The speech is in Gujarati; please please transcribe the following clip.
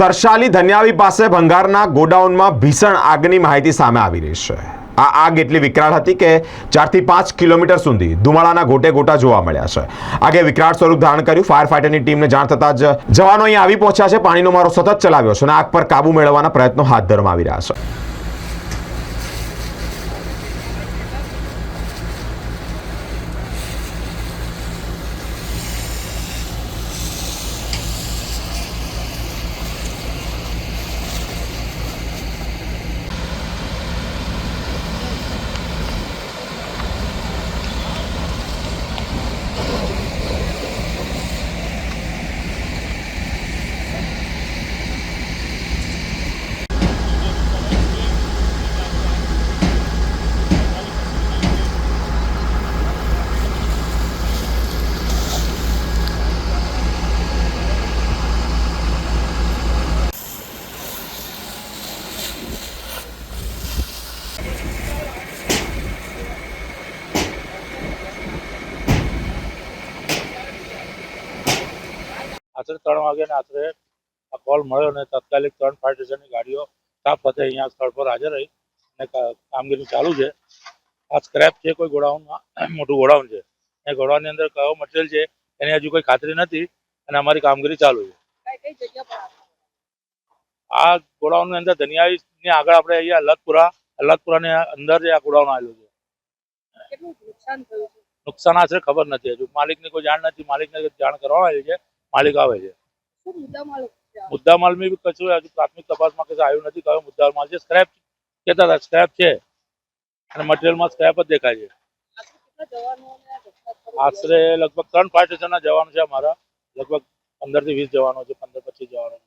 તરસાલી ધન્યાવી પાસે ભંગારના ગોડાઉનમાં ભીષણ આગની માહિતી સામે આવી રહી છે. આ આગ એટલી વિકરાળ હતી કે ચારથી પાંચ કિલોમીટર સુધી ધુમાડાના ગોટે ગોટા જોવા મળ્યા છે. આગે વિકરાળ સ્વરૂપ ધારણ કર્યું. ફાયર ફાઈટરની ટીમને જાણ થતાં જ જવાનો અહીં આવી પહોંચ્યા છે. પાણીનો મારો સતત ચલાવ્યો છે અને આગ પર કાબુ મેળવવાના પ્રયત્નો હાથ ધરવામાં આવી રહ્યા છે. આશરે ત્રણ વાગ્યાને આશરે આ કોલ મળ્યો અને તાત્કાલિક ત્રણ ફાયર સ્ટેશનની ગાડીઓ સ્ટાફ સાથે અહીંયા સ્થળ પર હાજર રહી અને કામગીરી ચાલુ છે. આ સ્ક્રેપ છે કોઈ ગોડાઉનમાં મોટું ગોડાઉન છે. એ ગોડાઉનની અંદર કયો મટીરિયલ છે એની હજુ કોઈ ખાતરી નથી અને અમારી કામગીરી ચાલુ છે. આ ગોડાઉનની અંદર ધનિયાની આગળ આપણે અહીંયા અલ્લાદપુરા અલ્લાદપુરાની અંદર જે આ ગોડાઉન આવેલું છે. નુકસાન થયું છે? નુકસાન આશરે ખબર નથી હજુ. માલિકની કોઈ જાણ નથી. માલિકને જાણ કરવામાં આવી છે. માલિક આવે છે? મુદ્દા માલમાં બી કશું હજુ પ્રાથમિક તપાસમાં કશું આવ્યું નથી કયો મુદ્દા માલ છે સ્ક્રેપ કહેતા હતા સ્ક્રેપ છે. અને મટીરિયલમાં સ્ક્રેપ જ દેખાય છે. આશરે લગભગ ત્રણ ફાયર સ્ટેશનના જવાનો છે અમારા. લગભગ પંદરથી વીસ જવાનો છે પંદર પચીસ જવાનો છે.